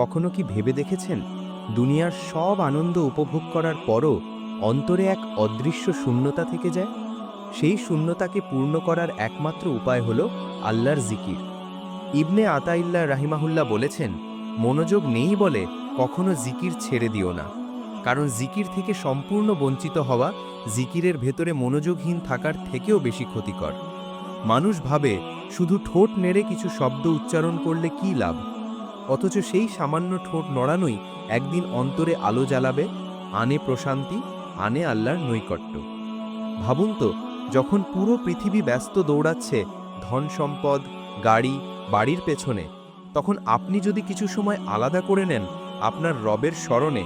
কখনো কি ভেবে দেখেছেন? দুনিয়ার সব আনন্দ উপভোগ করার পরও অন্তরে এক অদৃশ্য শূন্যতা থেকে যায়? সেই শূন্যতাকে পূর্ণ করার একমাত্র উপায় হল আল্লাহর জিকির। ইবনে আতাইল্লা রাহিমাহুল্লাহ বলেছেন, মনোযোগ নেই বলে কখনো জিকির ছেড়ে দিও না। কারণ জিকির থেকে সম্পূর্ণ বঞ্চিত হওয়া জিকিরের ভেতরে মনোযোগহীন থাকার থেকেও বেশি ক্ষতিকর। মানুষ ভাবে, শুধু ঠোঁট নেড়ে কিছু শব্দ উচ্চারণ করলে কি লাভ? অথচ সেই সামান্য ঠোঁট নড়ানোই একদিন অন্তরে আলো জ্বালাবে, আনে প্রশান্তি, আনে আল্লাহর নৈকট্য। ভাবুন তো, যখন পুরো পৃথিবী ব্যস্ত দৌড়াচ্ছে, ধন সম্পদ, গাড়ি, বাড়ির পেছনে, তখন আপনি যদি কিছু সময় আলাদা করে নেন, আপনার রবের স্মরণে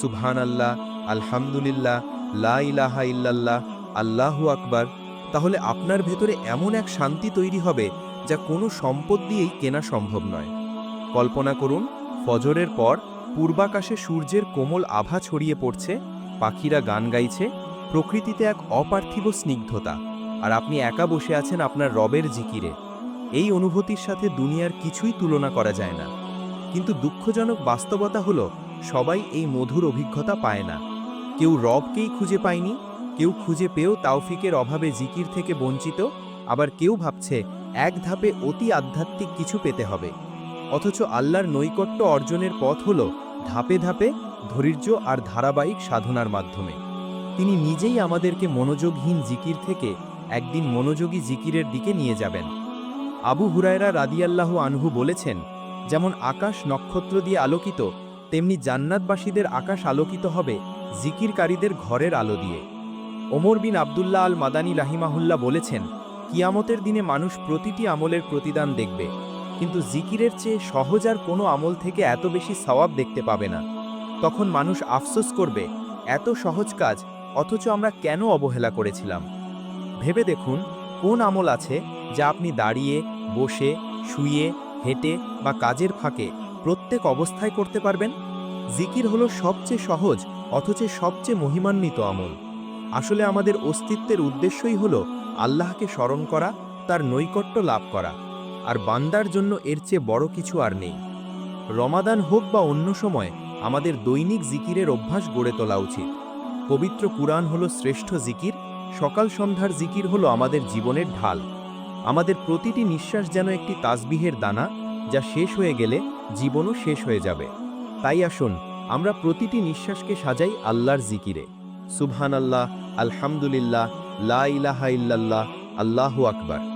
সুবহান আল্লাহ আলহামদুলিল্লাহ, লা ইলাহা ইল্লাল্লাহ, আল্লাহু আকবার, তাহলে আপনার ভেতরে এমন এক শান্তি তৈরি হবে, যা কোনো সম্পদ দিয়েই কেনা সম্ভব নয়। কল্পনা করুন, ফজরের পর পূর্বাকাশে সূর্যের কোমল আভা ছড়িয়ে পড়ছে, পাখিরা গান গাইছে, প্রকৃতিতে এক অপার্থিব স্নিগ্ধতা। আর আপনি একা বসে আছেন আপনার রবের জিকিরে। এই অনুভূতির সাথে দুনিয়ার কিছুই তুলনা করা যায় না। কিন্তু দুঃখজনক বাস্তবতা হলো, সবাই এই মধুর অভিজ্ঞতা পায় না। কেউ রবকেই খুঁজে পায়নি, কেউ খুঁজে পেয়েও তাওফিকের অভাবে জিকির থেকে বঞ্চিত, আবার কেউ ভাবছে, এক ধাপে অতি আধ্যাত্মিক কিছু পেতে হবে। অথচ আল্লাহর নৈকট্য অর্জনের পথ হল ধাপে ধাপে ধৈর্য আর ধারাবাহিক সাধনার মাধ্যমে। তিনি নিজেই আমাদেরকে মনোযোগহীন জিকির থেকে একদিন মনোযোগী জিকিরের দিকে নিয়ে যাবেন। আবু হুরায়রা রাদিয়াল্লাহ আনহু বলেছেন, যেমন আকাশ নক্ষত্র দিয়ে আলোকিত, তেমনি জান্নাতবাসীদের আকাশ আলোকিত হবে জিকিরকারীদের ঘরের আলো দিয়ে। ওমর বিন আবদুল্লাহ আল মাদানী রাহিমাহুল্লাহ বলেছেন, কিয়ামতের দিনে মানুষ প্রতিটি আমলের প্রতিদান দেখবে। কিন্তু জিকিরের চেয়ে সহজ আর কোনো আমল থেকে এত বেশি সওয়াব দেখতে পাবে না। তখন মানুষ আফসোস করবে, এত সহজ কাজ, অথচ আমরা কেন অবহেলা করেছিলাম? ভেবে দেখুন, কোন আমল আছে যা আপনি দাঁড়িয়ে, বসে, শুয়ে, হেঁটে বা কাজের ফাঁকে প্রত্যেক অবস্থায় করতে পারবেন? জিকির হলো সবচেয়ে সহজ, অথচ সবচেয়ে মহিমান্বিত আমল। আসলে আমাদের অস্তিত্বের উদ্দেশ্যই হলো আল্লাহকে স্মরণ করা, তার নৈকট্য লাভ করা। আর বান্দার জন্য এর চেয়ে বড় কিছু আর নেই। রমাদান হোক বা অন্য সময়, আমাদের দৈনিক জিকিরের অভ্যাস গড়ে তোলা উচিত। পবিত্র কুরআন হলো শ্রেষ্ঠ জিকির, সকাল সন্ধ্যার জিকির হলো আমাদের জীবনের ঢাল। আমাদের প্রতিটি নিঃশ্বাস যেন একটি তাসবিহের দানা, যা শেষ হয়ে গেলে জীবনও শেষ হয়ে যাবে। তাই আসুন, আমরা প্রতিটি নিঃশ্বাসকে সাজাই আল্লাহর জিকিরে। সুবহানাল্লাহ, আলহামদুলিল্লাহ, লা ইলাহা ইল্লাল্লাহ, আল্লাহু আকবার।